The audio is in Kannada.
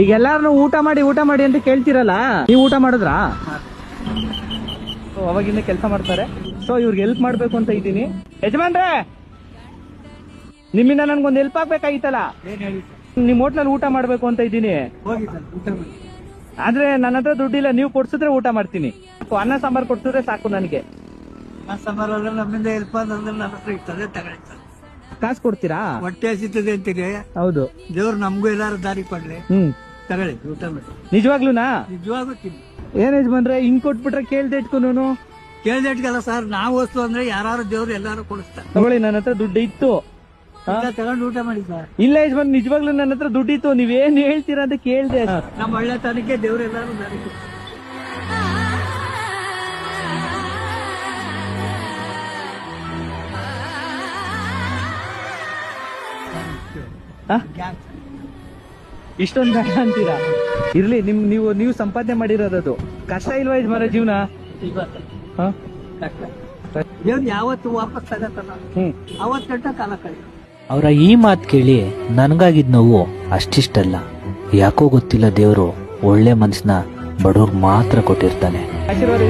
ಈಗ ಎಲ್ಲಾರನು ಊಟ ಮಾಡಿ ಊಟ ಮಾಡಿ ಅಂತ ಕೇಳ್ತಿರಲ್ಲ ನೀವು ಊಟ ಮಾಡಿದ್ರಾ? ಸೊ ಅವಾಗಿಂದ ಕೆಲಸ ಮಾಡ್ತಾರೆ. ಸೊ ಇವ್ರಿಗೆ ಹೆಲ್ಪ್ ಮಾಡ್ಬೇಕು ಅಂತ ಇದ್ದೀನಿ. ಯಜಮಾನ್ರೆ! ನಿಮ್ಮಿಂದ ನನ್ಗೊಂದು ಹೆಲ್ಪ್ ಆಗ್ಬೇಕಾಗಿತ್ತಲ್ಲ? ನಿಮ್ ಹೋಟ್ಲಲ್ಲಿ ಊಟ ಮಾಡ್ಬೇಕು ಅಂತ ಇದ್ದೀನಿ. ಆದ್ರೆ ನನ್ನ ಹತ್ರ ದುಡ್ಡಿಲ್ಲ ನೀವು ಕೊಡ್ಸಿದ್ರೆ ಊಟ ಮಾಡ್ತೀನಿ. ಅನ್ನ ಸಾಂಬಾರ್ ಕೊಡ್ಸಿದ್ರೆ ಸಾಕು ನನಗೆ. ಅನ್ನ ಸಾಂಬಾರ್ ನಮ್ಮಿಂದ ಹೆಲ್ಪ್ ಅಂದ್ರೆ ನನ್ನ ಹತ್ರ ಇರ್ತದೆ ಕಾಸು ಕೊಡ್ತೀರಾ? ಹೊಟ್ಟೆ ಹಸಿತದೆ ಅಂತೀರಿ ಹೌದು. ದೇವ್ರು ನಮಗೂ ಎಲ್ಲಾರು ದಾರಿ ಕೊಡ್ಲಿ. ಹ್ಮ್. ತಗೊಳ್ಳಿ ಊಟ ಮಾಡಿ. ನಿಜವಾಗ್ಲೂನಾ? ನಿಜವಾಗೂ ತಿನ್ನಿ. ಏನ್ ಯಜಮಾನ್ರೆ ಹಿಂಗ್ ಕೊಟ್ಬಿಟ್ರೆ ಕೇಳ್ದೆ ಇಟ್ಕೊಂಡನು ಕೇಳ್ದೆ ಇಟ್ಕಲ್ಲ ಸರ್ ನಾವು ವಸ್ತು ಅಂದ್ರೆ ಯಾರು ದೇವ್ರು ಎಲ್ಲಾರು ಕೊಡಿಸ್ತಾರೆ. ತಗೊಳ್ಳಿ ನನ್ನ ಹತ್ರ ದುಡ್ಡು ಇತ್ತು? ಇಲ್ಲ ತಗೊಂಡು ಊಟ ಮಾಡಿ ಸರ್. ಇಲ್ಲ ಯಜಮಾನ್ ನಿಜವಾಗ್ಲೂ ನನ್ನ ಹತ್ರ ದುಡ್ಡು ಇತ್ತು. ನೀವೇನ್ ಹೇಳ್ತೀರಾ ಅಂತ ಕೇಳ್ದೆ. ನಮ್ಮ ಒಳ್ಳೆತನಕ್ಕೆ ದೇವ್ರು ಎಲ್ಲಾರು ದಾರಿ ಕೊಡ್ತಾರೆ. ಇಷ್ಟೊಂದ್ ಬೇಡ ಅಂತೀರಾ? ಇರ್ಲಿ ನಿಮ್ ನೀವು ನೀವು ಸಂಪಾದನೆ ಮಾಡಿರೋದು ಕಷ್ಟ ಇಲ್ವಾ ಮರ ಜೀವನ? ಹಾ? ದೇವ್ರು ಯಾವತ್ತು ವಾಪಸ್ ತಗತ್ತಲ್ಲ ಹ್ಮ್. ಅವತ್ತು ಗಂಟ ಕಾಲ ಕಳಿ ಅವರ ಈ ಮಾತು ಕೇಳಿ ನನಗಾಗಿದ್ ನೋವು ಅಷ್ಟಿಷ್ಟಲ್ಲ. ಯಾಕೋ ಗೊತ್ತಿಲ್ಲ ದೇವರು ಒಳ್ಳೆ ಮನ್ಸನ್ನ ಬಡವ್ರಿಗೆ ಮಾತ್ರ ಕೊಟ್ಟಿರ್ತಾನೆ. ಆಶೀರ್ವಾದ?